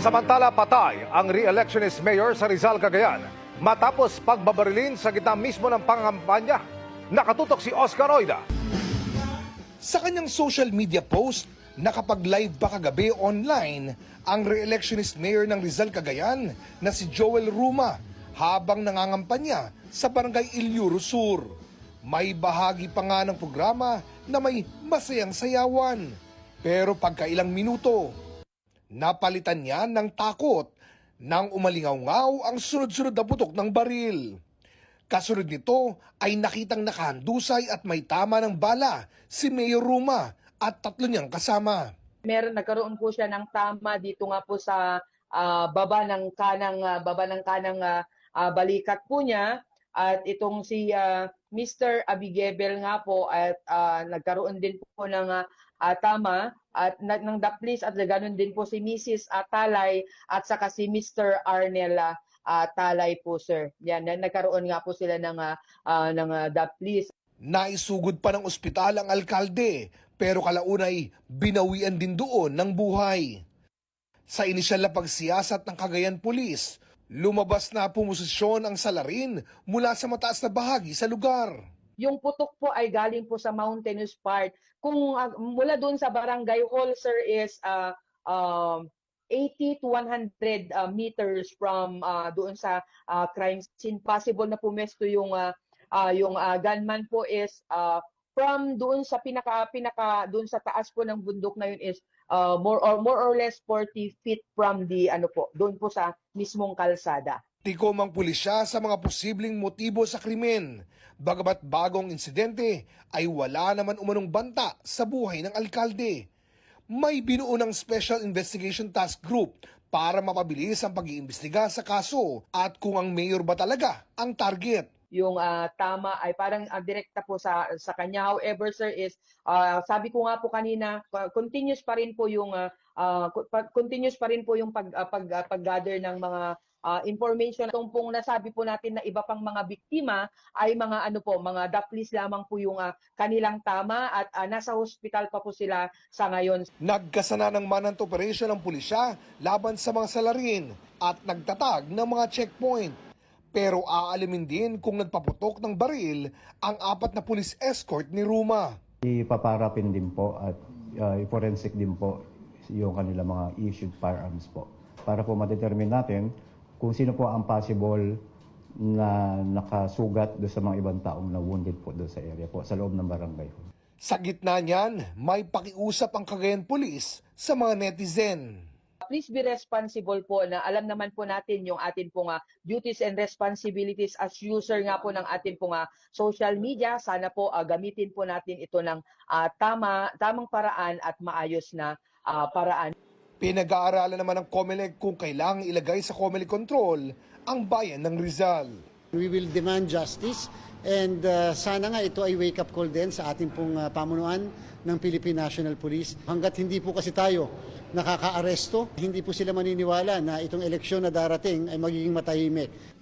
Samantala patay ang re-electionist mayor sa Rizal, Cagayan matapos pagbabarilin sa gitna mismo ng pangampanya. Nakatutok si Oscar Oida. Sa kanyang social media post, nakapag-live pa kagabi online ang re-electionist mayor ng Rizal Cagayan na si Joel Ruma habang nangangampanya sa barangay Ilyuro Sur. May bahagi pa nga ng programa na may masayang sayawan. Pero pagkailang minuto, napalitan niya ng takot nang umalingaw-ngaw ang sunod-sunod na putok ng baril. Kasunod nito ay nakitang nakahandusay at may tama ng bala si Mayor Ruma at tatlo niyang kasama. meron nagkaroon po siya ng tama dito nga po sa ah, baba ng kanang ah, baba ng kanang ah, ah, balikat po niya at itong si ah, Mr. Abigebel nga po at ah, nagkaroon din po ng ah, ah, tama at na, ng daplis at ganoon din po si Mrs. Atalay at saka si Mr. Arnel ah, ah, Talay po sir. Yan na- nagkaroon nga po sila ng ah, ah, ng ah, daplis Naisugod pa ng ospital ang alkalde pero kalaunay binawian din doon ng buhay. Sa inisyal na pagsiyasat ng Cagayan Police, lumabas na pumosisyon ang salarin mula sa mataas na bahagi sa lugar. Yung putok po ay galing po sa mountainous part. Kung ah, mula doon sa barangay hall, sir, is uh, um, 80 to 100 uh, meters from uh, doon sa uh, crime scene. Possible na pumesto yung uh, uh, yung uh, gunman po is uh, from doon sa pinaka pinaka doon sa taas po ng bundok na yun is uh, more or more or less 40 feet from the ano po doon po sa mismong kalsada. Tikom ang pulisya sa mga posibleng motibo sa krimen. Bagamat bagong insidente ay wala naman umanong banta sa buhay ng alkalde. May binuo ng Special Investigation Task Group para mapabilis ang pag-iimbestiga sa kaso at kung ang mayor ba talaga ang target. yung ah, tama ay parang ah, direkta po sa sa kanya. However, sir is ah, sabi ko nga po kanina, continuous pa rin po yung ah, pa- continuous pa rin po yung pag ah, pag ah, pag-gather ng mga ah, information. Itong pong nasabi po natin na iba pang mga biktima ay mga ano po, mga daplis lamang po yung ah, kanilang tama at ah, nasa hospital pa po sila sa ngayon. Nagkasana ng manhunt operation ng pulisya laban sa mga salarin at nagtatag ng mga checkpoint. Pero aalimin din kung nagpaputok ng baril ang apat na police escort ni Ruma. Ipaparapin din po at uh, forensic din po yung kanila mga issued firearms po. Para po ma-determine natin kung sino po ang possible na nakasugat do sa mga ibang taong na wounded po do sa area po, sa loob ng barangay. Sa gitna niyan, may pakiusap ang Cagayan Police sa mga netizen. please be responsible po na alam naman po natin yung atin pong ah, duties and responsibilities as user nga po ng atin pong ah, social media. Sana po ah, gamitin po natin ito ng ah, tama, tamang paraan at maayos na ah, paraan. Pinag-aaralan naman ng COMELEC kung kailangang ilagay sa COMELEC control ang bayan ng Rizal. We will demand justice and uh, sana nga ito ay wake-up call din sa ating pong uh, pamunuan ng Philippine National Police. Hanggat hindi po kasi tayo nakaka-aresto, hindi po sila maniniwala na itong eleksyon na darating ay magiging matahimik.